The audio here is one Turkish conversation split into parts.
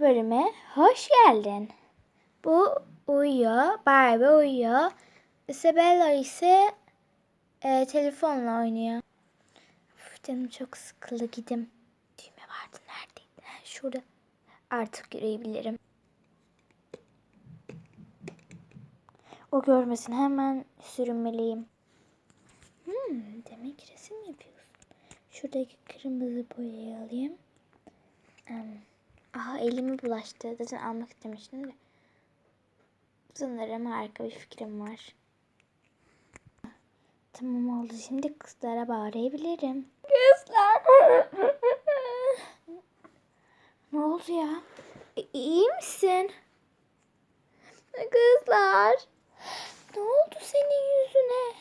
bölüme hoş geldin. Bu uyuyor, Barbie uyuyor. Isabella ise e, telefonla oynuyor. Uf, canım çok sıkıldı gidim. Düğme vardı neredeydi? Şurada. Artık yürüyebilirim. O görmesin hemen sürünmeliyim. Hmm, demek resim yapıyorsun. Şuradaki kırmızı boyayı alayım. Em, Aha elimi bulaştı. Zaten almak istemiştim de. Sanırım harika bir fikrim var. Tamam oldu. Şimdi kızlara bağırabilirim. Kızlar. ne oldu ya? İ- iyi misin? Kızlar. Ne oldu senin yüzüne?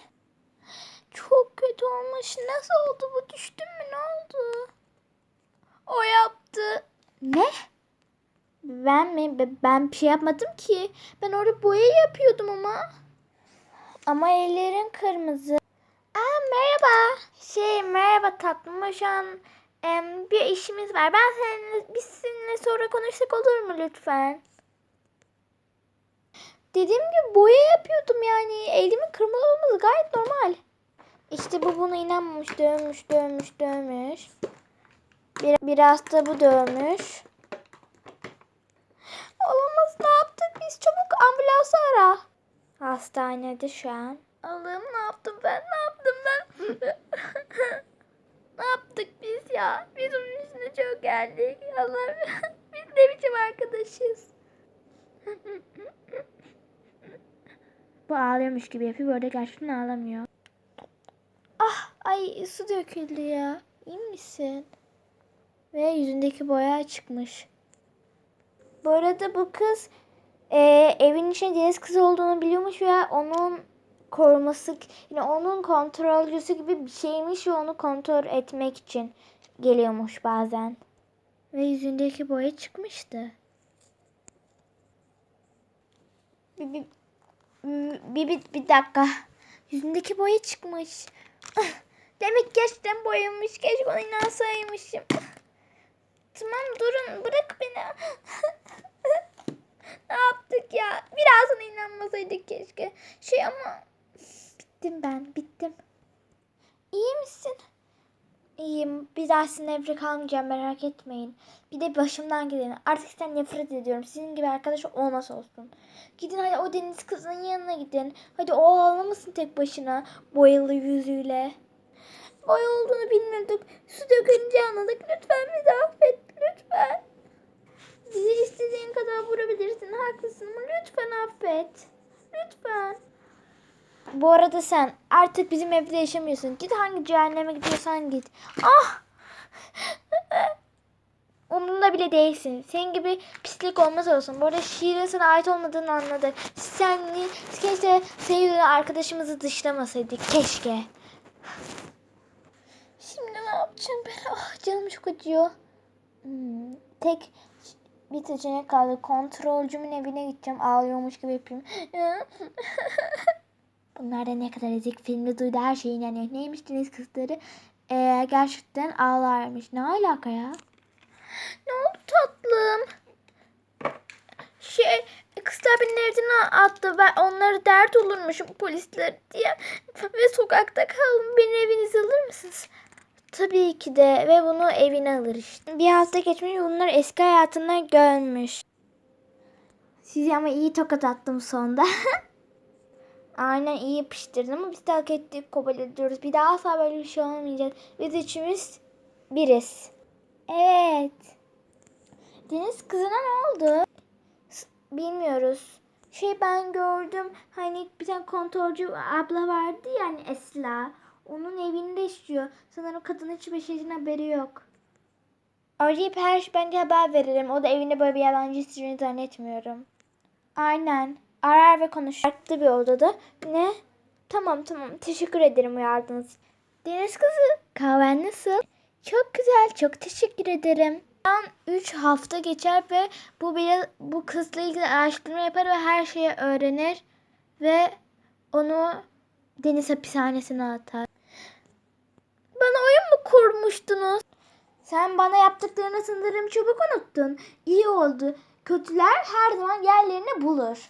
Çok kötü olmuş. Nasıl oldu bu? Düştün mü? Ne oldu? O yaptı. Ne? Ben mi? Be- Ben bir şey yapmadım ki. Ben orada boya yapıyordum ama. Ama ellerin kırmızı. Aa merhaba. Şey merhaba tatlım. Şu an em, bir işimiz var. Ben seninle, biz seninle sonra konuşsak olur mu lütfen? Dediğim gibi boya yapıyordum yani. Elimin kırmızı olması gayet normal. İşte bu buna inanmamış. Dövmüş, dövmüş, dövmüş. Bir, biraz da bu dövmüş. Olamaz ne yaptık biz? Çabuk ambulansı ara. Hastanede şu an. Allah'ım ne yaptım ben? Ne yaptım ben? ne yaptık biz ya? Biz onun üstüne çok geldik. Allah'ım biz ne biçim arkadaşız? Bu ağlıyormuş gibi yapıyor. Böyle gerçekten ağlamıyor. Ah ay su döküldü ya. İyi misin? Ve yüzündeki boya çıkmış. Bu arada bu kız e, evin içinde deniz kızı olduğunu biliyormuş ve onun koruması, yani onun kontrolcüsü gibi bir şeymiş ve onu kontrol etmek için geliyormuş bazen. Ve yüzündeki boya çıkmıştı. Bir, bir, bir, bir, bir dakika. Yüzündeki boya çıkmış. Ah, Demek gerçekten boyamış. Keşke ona inansaymışım. Tamam durun bırak beni. ne yaptık ya? Biraz ona inanmasaydık keşke. Şey ama bittim ben bittim. İyi misin? İyiyim. Bir daha sizin evde kalmayacağım merak etmeyin. Bir de başımdan gidin. Artık sizden nefret ediyorum. Sizin gibi arkadaş olmaz olsun. Gidin hadi o deniz kızının yanına gidin. Hadi o ağlamasın tek başına. Boyalı yüzüyle. Boy olduğunu bilmiyorduk. Su dökünce anladık. Lütfen bizi affet. Lütfen. Bizi istediğin kadar vurabilirsin. Haklısın ama lütfen affet. Lütfen. Bu arada sen artık bizim evde yaşamıyorsun. Git hangi cehenneme gidiyorsan git. Ah! Umurumda bile değilsin. Senin gibi pislik olmaz olsun. Bu arada şiirin sana ait olmadığını anladık. Sen keşke sevgili arkadaşımızı dışlamasaydık. Keşke. Şimdi ne yapacağım ben? Ah canım çok acıyor. Hmm, tek bir seçenek kaldı. Kontrolcümün evine gideceğim. Ağlıyormuş gibi yapayım. Bunlar da ne kadar ezik filmde duydu her şeyi inanıyor. Neymiş deniz kızları? Ee, gerçekten ağlarmış. Ne alaka ya? Ne oldu tatlım? Şey kızlar beni evden attı. Ben onları dert olurmuşum polisler diye. Ve sokakta kaldım. Beni evinize alır mısınız? Tabii ki de ve bunu evine alır işte. Bir hafta geçmiş bunlar eski hayatından görmüş. Sizi ama iyi tokat attım sonda. Aynen iyi yapıştırdın ama biz de hak ettik kabul ediyoruz. Bir daha asla böyle bir şey olmayacak. Biz üçümüz biriz. Evet. Deniz kızına ne oldu? Bilmiyoruz. Şey ben gördüm hani bir tane kontrolcü abla vardı yani Esla. Onun evinde yaşıyor. Sanırım kadın hiçbir şeyden haberi yok. Arayıp her şey bence haber veririm. O da evinde böyle bir yalancı isteyeceğini zannetmiyorum. Aynen. Arar ve konuşur. Farklı bir odada. Ne? Tamam tamam. Teşekkür ederim uyardınız. Deniz kızı. Kahven nasıl? Çok güzel. Çok teşekkür ederim. An 3 hafta geçer ve bu bile bu kızla ilgili araştırma yapar ve her şeyi öğrenir ve onu deniz hapishanesine atar. Bana oyun mu kurmuştunuz? Sen bana yaptıklarını sanırım çabuk unuttun. İyi oldu. Kötüler her zaman yerlerini bulur.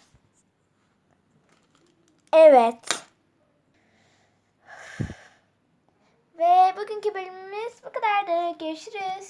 Evet. Ve bugünkü bölümümüz bu kadardı. Görüşürüz.